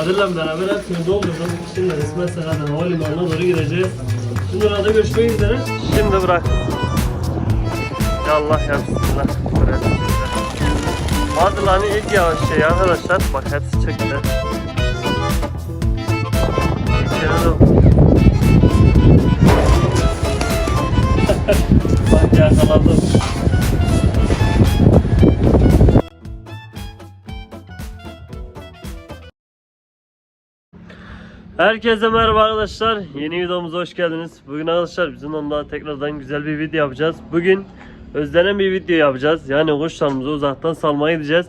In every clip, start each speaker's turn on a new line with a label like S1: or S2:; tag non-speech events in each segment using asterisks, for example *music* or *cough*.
S1: Kadir'le beraber hepsini doldurdum. Şimdi resmen Serhat'ın havalimanına doğru gideceğiz. Şimdi orada görüşmek üzere. Şimdi bırak. Ya Allah ya Bismillah. Buraya Bazılarının ilk yavaş şey arkadaşlar. Bak hepsi çıktı. İçeri Bak yakaladım. Herkese merhaba arkadaşlar. Yeni videomuza hoş geldiniz. Bugün arkadaşlar bizim onunla tekrardan güzel bir video yapacağız. Bugün özlenen bir video yapacağız. Yani kuşlarımızı uzaktan salmaya gideceğiz.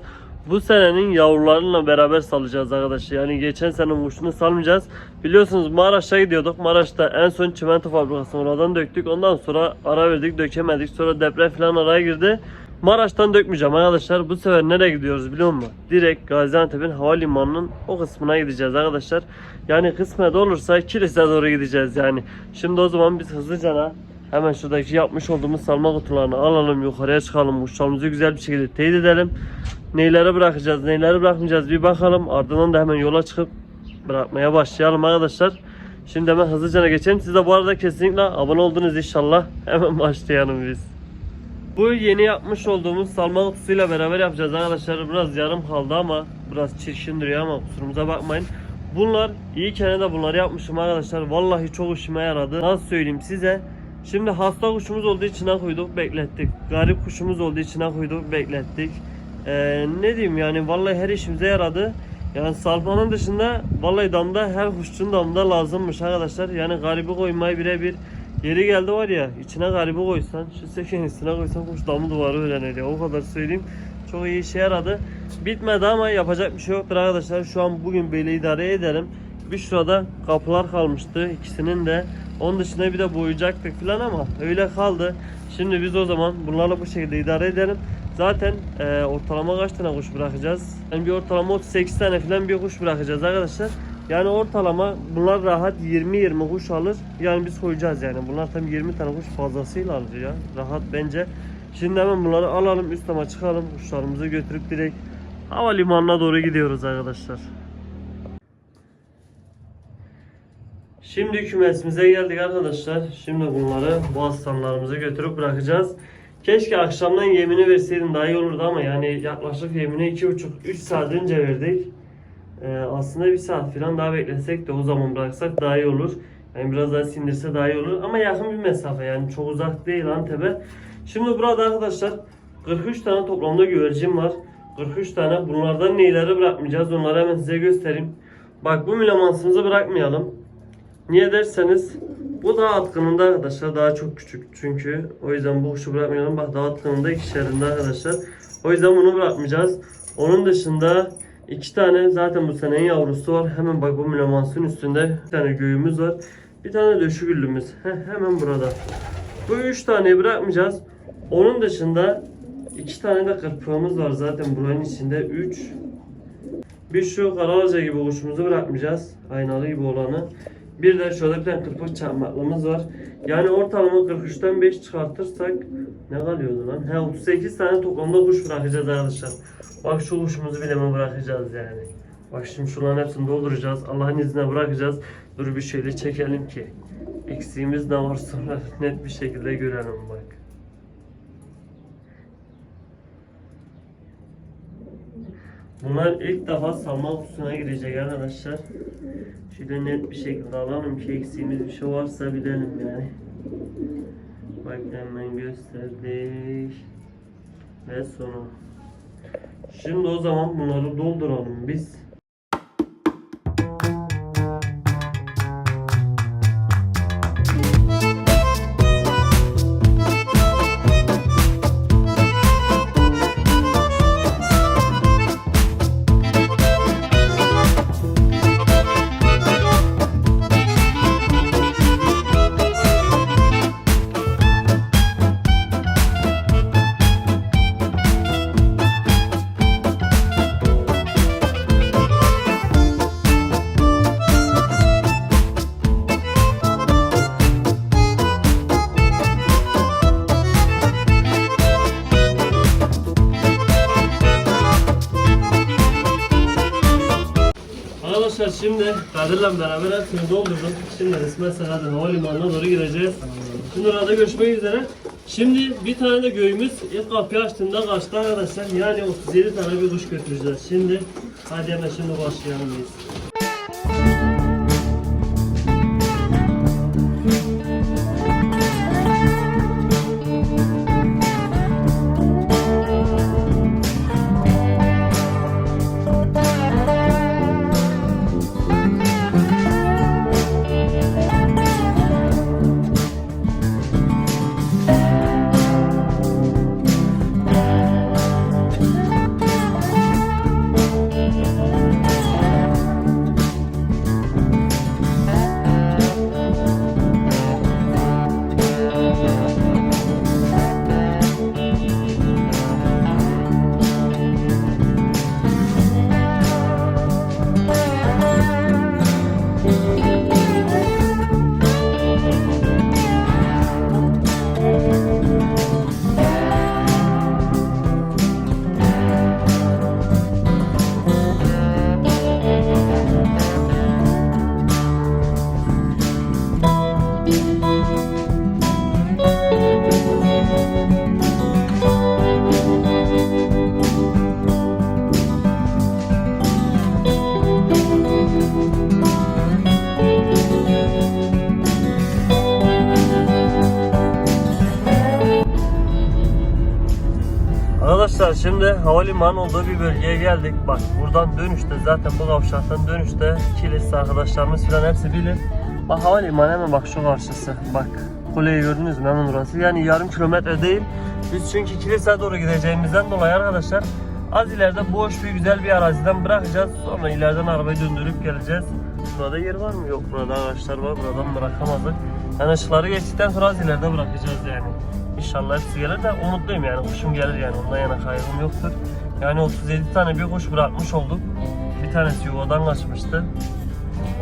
S1: Bu senenin yavrularıyla beraber salacağız arkadaşlar. Yani geçen senenin kuşunu salmayacağız. Biliyorsunuz Maraş'a gidiyorduk. Maraş'ta en son çimento fabrikasını oradan döktük. Ondan sonra ara verdik dökemedik. Sonra deprem falan araya girdi. Maraş'tan dökmeyeceğim arkadaşlar. Bu sefer nereye gidiyoruz biliyor musun? Direkt Gaziantep'in havalimanının o kısmına gideceğiz arkadaşlar. Yani kısmet olursa Kilis'e doğru gideceğiz yani. Şimdi o zaman biz hızlıca hemen şuradaki yapmış olduğumuz salma kutularını alalım yukarıya çıkalım. Kuşlarımızı güzel bir şekilde teyit edelim. Neyleri bırakacağız, neyleri bırakmayacağız bir bakalım. Ardından da hemen yola çıkıp bırakmaya başlayalım arkadaşlar. Şimdi hemen hızlıca geçelim. Siz de bu arada kesinlikle abone oldunuz inşallah. Hemen başlayalım biz. Bu yeni yapmış olduğumuz salma kutusuyla beraber yapacağız arkadaşlar. Biraz yarım kaldı ama biraz çirkin duruyor ama kusurumuza bakmayın. Bunlar iyi de bunları yapmışım arkadaşlar. Vallahi çok işime yaradı. Nasıl söyleyeyim size? Şimdi hasta kuşumuz olduğu içine koyduk beklettik. Garip kuşumuz olduğu içine koyduk beklettik. Ee, ne diyeyim yani vallahi her işimize yaradı. Yani salmanın dışında vallahi damda her kuşçunun damda lazımmış arkadaşlar. Yani garibi koymayı birebir Yeri geldi var ya içine garibi koysan şu sekenin üstüne koysan kuş damı duvarı öğrenir o kadar söyleyeyim. Çok iyi işe yaradı. Bitmedi ama yapacak bir şey yoktur arkadaşlar. Şu an bugün böyle idare edelim. Bir şurada kapılar kalmıştı ikisinin de. Onun dışında bir de boyayacaktık falan ama öyle kaldı. Şimdi biz o zaman bunlarla bu şekilde idare edelim. Zaten e, ortalama kaç tane kuş bırakacağız? Yani bir ortalama 38 tane falan bir kuş bırakacağız arkadaşlar. Yani ortalama bunlar rahat 20-20 kuş alır. Yani biz koyacağız yani. Bunlar tam 20 tane kuş fazlasıyla alır ya. Rahat bence. Şimdi hemen bunları alalım üstüme çıkalım. Kuşlarımızı götürüp direkt havalimanına doğru gidiyoruz arkadaşlar. Şimdi kümesimize geldik arkadaşlar. Şimdi bunları bu aslanlarımızı götürüp bırakacağız. Keşke akşamdan yemini verseydim daha iyi olurdu ama yani yaklaşık yemini 2,5-3 saat önce verdik. Ee, aslında bir saat falan daha beklesek de o zaman bıraksak daha iyi olur. Yani biraz daha sindirse daha iyi olur. Ama yakın bir mesafe yani çok uzak değil Antep'e. Şimdi burada arkadaşlar 43 tane toplamda güvercin var. 43 tane. Bunlardan neyleri bırakmayacağız onları hemen size göstereyim. Bak bu milamansımızı bırakmayalım. Niye derseniz bu daha atkınında arkadaşlar daha çok küçük çünkü o yüzden bu kuşu bırakmayalım. Bak daha atkınında ikişerinde arkadaşlar. O yüzden bunu bırakmayacağız. Onun dışında iki tane zaten bu senenin yavrusu var. Hemen bak bu milamansın üstünde bir tane göğümüz var. Bir tane döşügüllümüz. Heh, hemen burada. Bu üç taneyi bırakmayacağız. Onun dışında iki tane de kırpığımız var zaten buranın içinde. Üç. Bir şu karalaca gibi kuşumuzu bırakmayacağız. Aynalı gibi olanı. Bir de şurada bir tane kırpık çakmaklımız var. Yani ortalama 43'ten 5 çıkartırsak ne kalıyordu lan? He 38 tane toplamda kuş bırakacağız arkadaşlar. Bak şu kuşumuzu bile mi bırakacağız yani. Bak şimdi şunların hepsini dolduracağız. Allah'ın izniyle bırakacağız. Dur bir şöyle çekelim ki eksiğimiz ne var sonra *laughs* net bir şekilde görelim bak. Bunlar ilk defa salma kutusuna girecek arkadaşlar. Şöyle net bir şekilde alalım ki eksiğimiz bir şey varsa bilelim yani. Bak hemen gösterdik. Ve sonu. Şimdi o zaman bunları dolduralım biz. Arkadaşlar şimdi Kadir'le beraber hepsini doldurdum. Şimdi resmen hadi havalimanına doğru gideceğiz. Şimdi orada görüşmek üzere. Şimdi bir tane de göğümüz ilk kapıyı açtığında kaçtı arkadaşlar. Yani 37 tane bir kuş götüreceğiz. Şimdi hadi hemen şimdi başlayalım biz. Havalimanı bir bölgeye geldik. Bak buradan dönüşte zaten bu kavşaktan dönüşte kilis arkadaşlarımız falan hepsi bilir. Bak havalimanı hemen bak şu karşısı. Bak kuleyi gördünüz mü hemen orası. Yani yarım kilometre değil. Biz çünkü kilise doğru gideceğimizden dolayı arkadaşlar az ileride boş bir güzel bir araziden bırakacağız. Sonra ileriden arabayı döndürüp geleceğiz. Burada yer var mı? Yok burada ağaçlar var. Buradan bırakamazdık. Yani ışıkları geçtikten sonra az ileride bırakacağız yani. İnşallah hepsi gelir de umutluyum yani kuşum gelir yani ondan yana kaygım yoktur. Yani 37 tane bir kuş bırakmış olduk. Bir tanesi yuvadan kaçmıştı.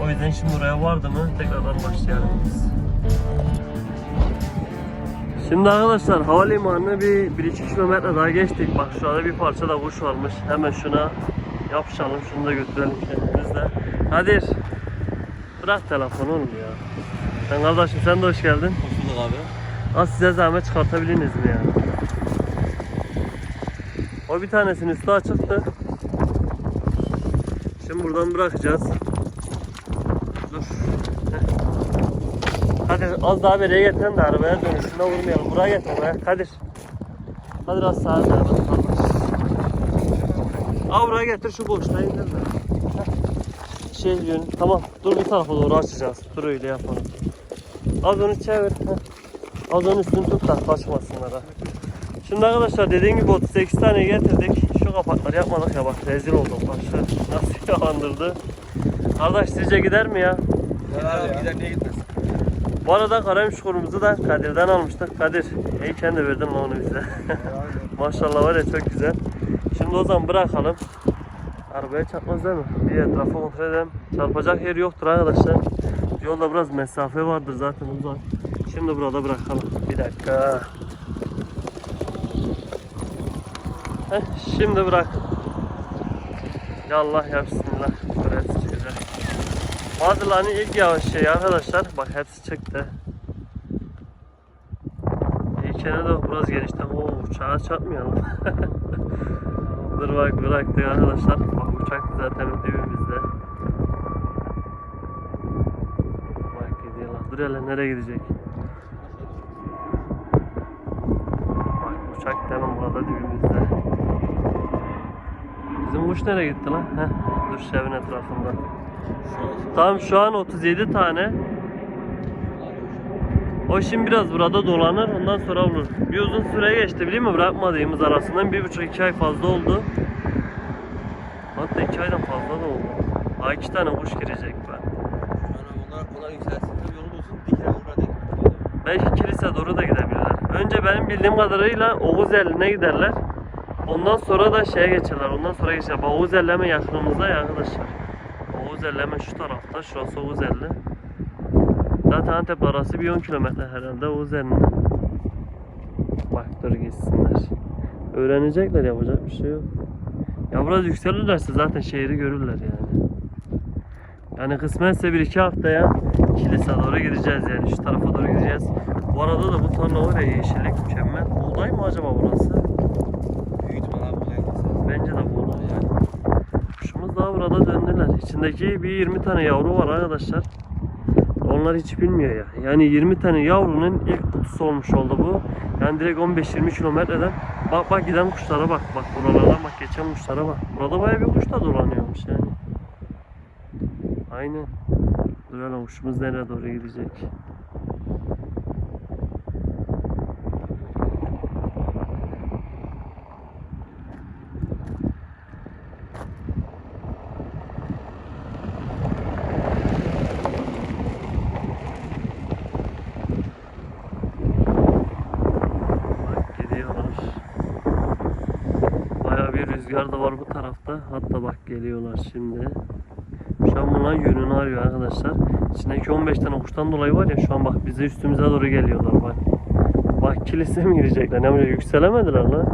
S1: O yüzden şimdi oraya vardı mı tekrardan başlayalım biz. Şimdi arkadaşlar havalimanına bir 1-2 kilometre daha geçtik. Bak şurada bir parça da kuş varmış. Hemen şuna yapışalım. Şunu da götürelim kendimizle. Kadir. Bırak telefonu oğlum ya. Sen kardeşim sen de hoş geldin.
S2: Hoş bulduk abi.
S1: Az size zahmet çıkartabilirsiniz mi ya? O bir tanesinin üstü açıktı. Şimdi buradan bırakacağız. Dur. Kadir az daha beriye getirin de arabaya dönüşünde vurmayalım. Buraya getir buraya. Kadir. Kadir az sağa sağa bak. Al buraya getir şu boşluğa indir de. Şey yön. Tamam. Dur bu tarafa doğru açacağız. Dur öyle yapalım. Az onu çevir. Heh. Az onun üstünü tut da kaçmasınlar ha. Şimdi arkadaşlar dediğim gibi 38 tane getirdik. Şu kapakları yapmadık ya bak rezil oldum şu nasıl *laughs* yandırdı. Kardeş sizce gider mi ya?
S2: Gider abi gider niye gitmez?
S1: Bu arada karamış kurumuzu da Kadir'den almıştık. Kadir iyi kendi verdin lan onu bize. *laughs* Maşallah var ya çok güzel. Şimdi o zaman bırakalım. Arabaya çarpmaz değil mi? Bir etrafı kontrol edelim. Çarpacak yer yoktur arkadaşlar. Yolda biraz mesafe vardır zaten uzak. Şimdi burada bırakalım. Bir dakika. Heh, şimdi bırak. Ya Allah ya Bismillah. Hepsi çıkacak. Bazılarının ilk yavaş şey arkadaşlar. Bak hepsi çıktı. İlkene de biraz genişten. Oo uçağa çarpmayalım. *laughs* Dur bak bıraktık arkadaşlar. Bak uçak zaten dibimizde. Bak gidiyor lan. Dur hele nereye gidecek? Bak uçak hemen burada dibimizde. Bizim kuş nereye gitti lan? Heh, dur şu evin etrafında. Tamam şu an 37 tane. O şimdi biraz burada dolanır ondan sonra olur. Bir uzun süre geçti biliyor musun? Bırakmadığımız arasından bir buçuk iki ay fazla oldu. Hatta iki aydan fazla da oldu. Daha iki tane kuş girecek ben.
S2: Onlar, onlar yükselsin tabii yolu bulsun dikine vurma denk.
S1: Belki kilise doğru da gidebilirler. Önce benim bildiğim kadarıyla Oğuz eline giderler. Ondan sonra da şeye geçerler. Ondan sonra geçerler. Bak Oğuz hemen yakınımızda ya arkadaşlar. Oğuz hemen şu tarafta. Şurası Oğuz Zaten Antep arası bir 10 kilometre herhalde Oğuz Bak dur gitsinler. Öğrenecekler yapacak bir şey yok. Ya biraz yükselirlerse zaten şehri görürler yani. Yani kısmetse bir iki haftaya kilise doğru gideceğiz yani şu tarafa doğru gideceğiz. Bu arada da bu tarla var ya yeşillik mükemmel. Buğday mı acaba burası?
S2: Büyük ihtimal abi bu yani.
S1: Bence de buğday yani. Kuşumuz daha burada döndüler. İçindeki bir 20 tane yavru var arkadaşlar. Onlar hiç bilmiyor ya. Yani 20 tane yavrunun ilk kutusu olmuş oldu bu. Yani direkt 15-20 kilometreden. Bak bak giden kuşlara bak. Bak buralardan bak geçen kuşlara bak. Burada bayağı bir kuş da dolanıyormuş yani. Aynen. Dur kuşumuz nereye doğru gidecek? Bak gidiyorlar. Bayağı bir rüzgar da var bu tarafta. Hatta bak geliyorlar şimdi. Şu an bunlar yönünü arıyor arkadaşlar. İçindeki 15 tane kuştan dolayı var ya şu an bak bize üstümüze doğru geliyorlar bak. Bak kilise mi girecekler? Ne böyle yükselemediler lan.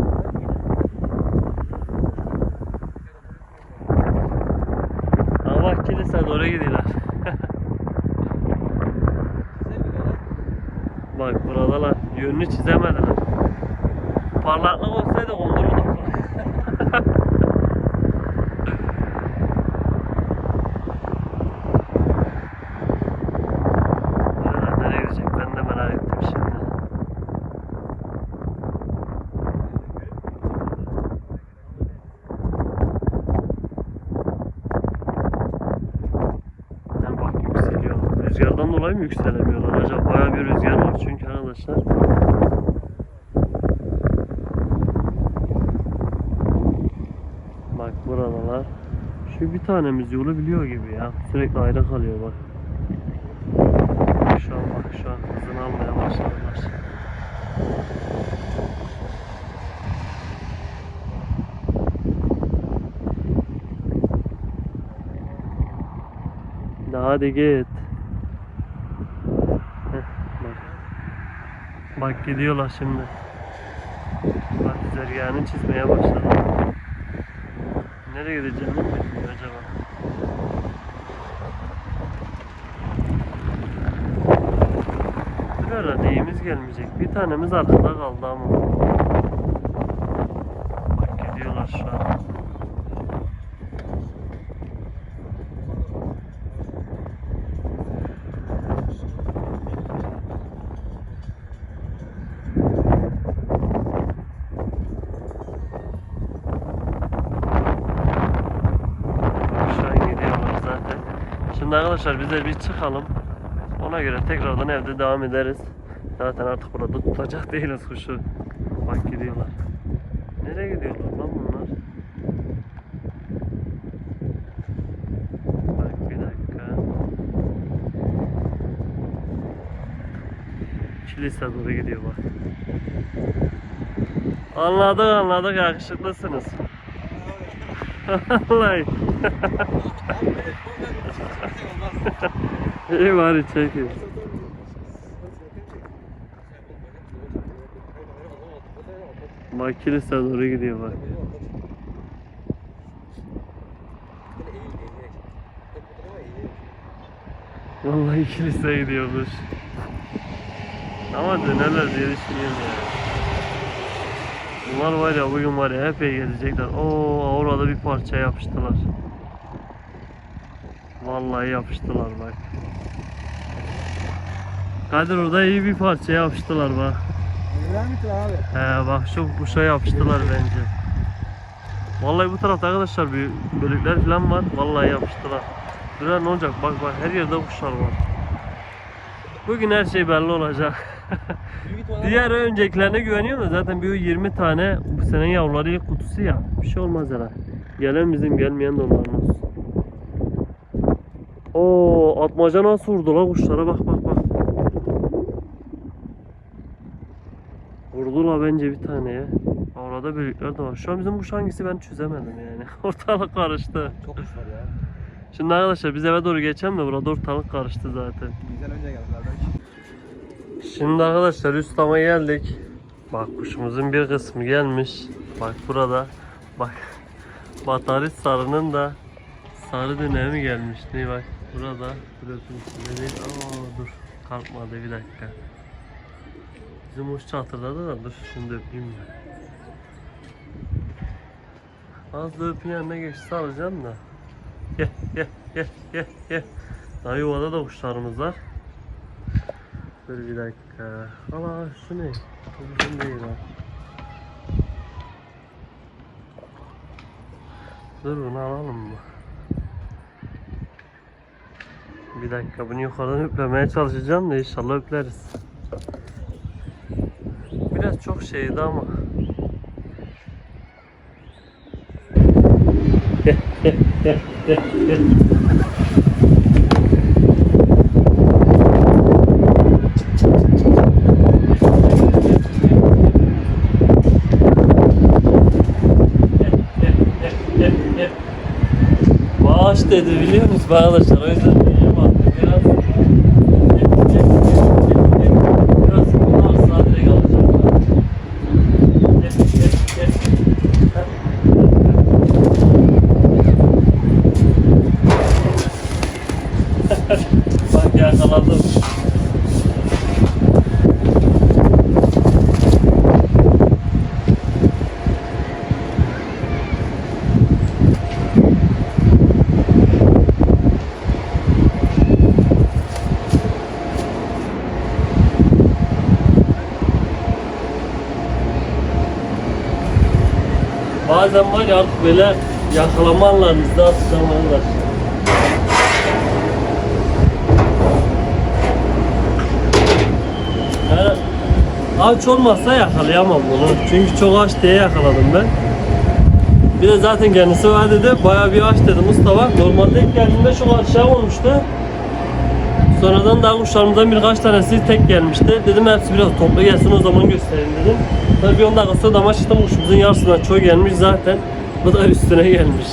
S1: Aa bak kilise doğru gidiyorlar. *laughs* Bak buradalar. Yönünü çizemediler. Parlaklık olsaydı kondururduk. Buralar nereye gidecek ben de merak ettim şimdi. Yani bak yükseliyor. Mı yükselemiyorlar acaba? Bayağı bir rüzgar var çünkü arkadaşlar. Bak buradalar. Şu bir tanemiz yolu biliyor gibi ya. Sürekli ayrı kalıyor bak. Şu an bak şu an hızını almaya başladılar. Daha hadi git. Heh, bak. Bak gidiyorlar şimdi. Bak zergahını çizmeye başladı. Nereye gideceğini mi bilmiyor acaba? Dur herhalde neyimiz gelmeyecek. Bir tanemiz arkada kaldı ama. Bak gidiyorlar şu an. Şu an gidiyorlar zaten. Şimdi arkadaşlar biz de bir çıkalım. Ona göre tekrardan evde devam ederiz. Zaten artık burada tutacak değiliz kuşu. Bak gidiyorlar. Nereye gidiyorlar lan bunlar? Bak bir dakika. Kilise doğru gidiyor bak. Anladık anladık yakışıklısınız. *laughs* Vallahi. İyi bari çekin. Bak kilise doğru gidiyor bak. Vallahi kilise gidiyormuş. Ama dönerler diye düşünüyorum ya. Bunlar var ya bugün var ya epey gelecekler. Oo orada bir parça yapıştılar. Vallahi yapıştılar bak. Kadir orada iyi bir parça yapıştılar bak.
S3: Mi abi?
S1: He bak şu kuşa yapıştılar bence. Vallahi bu tarafta arkadaşlar bir bölükler falan var. Vallahi yapıştılar. Duran ne olacak? Bak bak her yerde kuşlar var. Bugün her şey belli olacak. *laughs* Diğer öncekilerine güveniyorum da zaten bir 20 tane bu sene yavruları ilk kutusu ya. Bir şey olmaz herhalde. Gelen bizim gelmeyen de onların olsun. Oo atmaca nasıl vurdu la kuşlara bak bak bak. Vurdular bence bir tane ya. Orada büyükler de var. Şu an bizim kuş hangisi ben çözemedim yani. *laughs* Ortalık karıştı.
S2: Çok kuş var ya.
S1: Şimdi arkadaşlar biz eve doğru geçelim de burada ortalık karıştı zaten.
S3: Bizden önce geldiler belki.
S1: Şimdi arkadaşlar üst tama geldik. Bak kuşumuzun bir kısmı gelmiş. Bak burada. Bak. Bataris sarının da sarı dönemi gelmiş. Ne bak. Burada değil. Aa dur. Kalkmadı bir dakika. Bizim uç çatırdadı da dur şimdi öpeyim ben. Az da öpün yanına geçti alacağım da. Gel gel gel gel gel. Daha yuvada da kuşlarımız var. Dur bir dakika. Allah şu ne? Bu bizim değil ha. Dur bunu alalım mı? Bir dakika bunu yukarıdan üplemeye çalışacağım da inşallah üpleriz. Biraz çok şeydi ama. Gel gel gel gel. Gel, gel. Maaş dedi biliyor musunuz arkadaşlar o yüzden iyi baktı biraz. Biraz bunlar sadece kalacak. Gel, gel, gel. Yakaladım. Bazen var ya artık böyle yakalama anlarınızda atacağım arkadaşlar. Yani aç olmazsa yakalayamam bunu. Çünkü çok aç diye yakaladım ben. Bir de zaten kendisi var dedi. Bayağı bir aç dedi Mustafa. Normalde ilk geldiğinde çok aşağı olmuştu. Sonradan daha kuşlarımızdan birkaç tanesi tek gelmişti. Dedim hepsi biraz toplu gelsin o zaman göstereyim dedim. Tabii bir 10 dakika sonra dama çıktım kuşumuzun yarısından çoğu gelmiş zaten. Bu da üstüne gelmiş.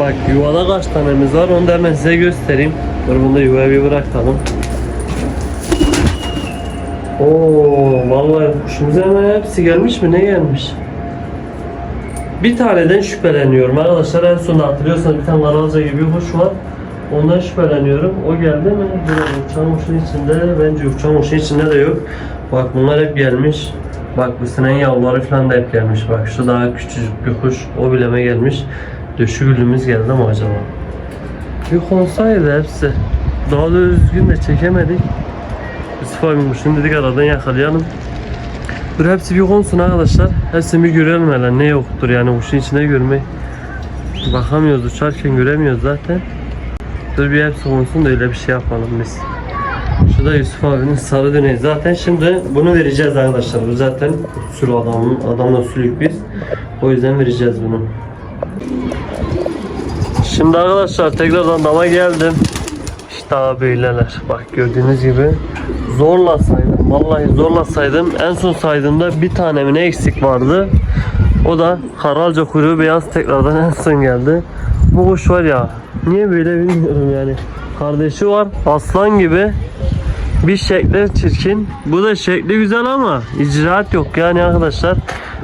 S1: Bak yuvada kaç tanemiz var onu da hemen size göstereyim. Dur bunu da yuvaya bir bırakalım. Oo vallahi kuşumuzun hemen hepsi gelmiş mi ne gelmiş? Bir taneden şüpheleniyorum arkadaşlar en sonunda hatırlıyorsanız bir tane Karaca gibi bir kuş var. Ondan şüpheleniyorum. O geldi mi? Uçan kuşun içinde bence uçan kuşun içinde de yok. Bak bunlar hep gelmiş. Bak bu senen yavruları falan da hep gelmiş. Bak şu daha küçücük bir kuş. O bileme gelmiş. Döşü gülümüz geldi mi acaba? Bir konsaydı hepsi. Daha da düzgün de çekemedik. Yusuf abim kuşunu dedik aradan yakalayalım. Dur hepsi bir konsun arkadaşlar. Hepsini bir görelim hele ne yoktur yani kuşun içinde görmek. Bakamıyoruz uçarken göremiyoruz zaten. Dur bir hepsi konsun da öyle bir şey yapalım biz. Şu da Yusuf abinin sarı döneği. Zaten şimdi bunu vereceğiz arkadaşlar. Bu zaten sürü adamın, adamla sülük biz. O yüzden vereceğiz bunu. Şimdi arkadaşlar tekrardan dama geldim. Abi böyleler. Bak gördüğünüz gibi zorla saydım. Vallahi zorla saydım. En son saydığımda bir tane mi ne eksik vardı. O da karalca kuyruğu beyaz tekrardan en son geldi. Bu kuş var ya niye böyle bilmiyorum yani. Kardeşi var aslan gibi. Bir şekli çirkin. Bu da şekli güzel ama icraat yok yani arkadaşlar.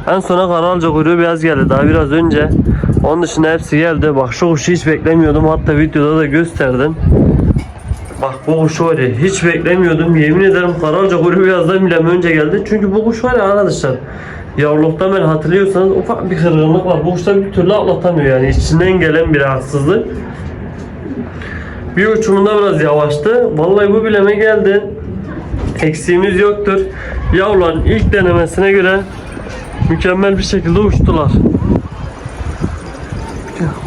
S1: En sona karalca kuyruğu beyaz geldi daha biraz önce. Onun dışında hepsi geldi. Bak şu kuşu hiç beklemiyordum. Hatta videoda da gösterdim. Bak bu kuş var ya hiç beklemiyordum. Yemin ederim karalca kuyruğu beyazdan bile önce geldi. Çünkü bu kuş var ya arkadaşlar. Yavruluktan beri hatırlıyorsanız ufak bir kırgınlık var. Bu kuşta bir türlü atlatamıyor yani. içinden gelen bir rahatsızlık. Bir uçumunda biraz yavaştı. Vallahi bu bileme geldi. Eksiğimiz yoktur. Yavruların ilk denemesine göre mükemmel bir şekilde uçtular.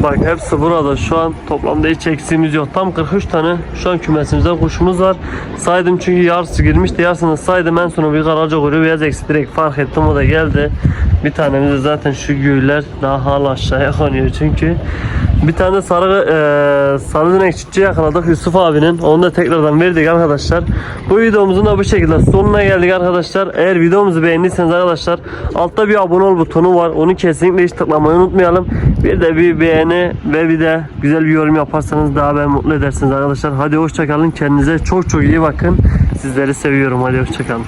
S1: Bak hepsi burada. Şu an toplamda hiç eksiğimiz yok. Tam 43 tane şu an kümesimizde kuşumuz var. Saydım çünkü yarısı girmişti. Yarısını saydım. En sona bir karaca kuyruğu beyaz eksik direkt fark ettim. O da geldi. Bir tanemiz de zaten şu güğüler daha hala aşağıya konuyor çünkü. Bir tane sarı e, sarı dinek çiftçi yakaladık Yusuf abinin. Onu da tekrardan verdik arkadaşlar. Bu videomuzun da bu şekilde sonuna geldik arkadaşlar. Eğer videomuzu beğendiyseniz arkadaşlar altta bir abone ol butonu var. Onu kesinlikle hiç tıklamayı unutmayalım. Bir de bir beğeni ve bir de güzel bir yorum yaparsanız daha ben mutlu edersiniz arkadaşlar. Hadi hoşçakalın. Kendinize çok çok iyi bakın. Sizleri seviyorum. Hadi hoşçakalın.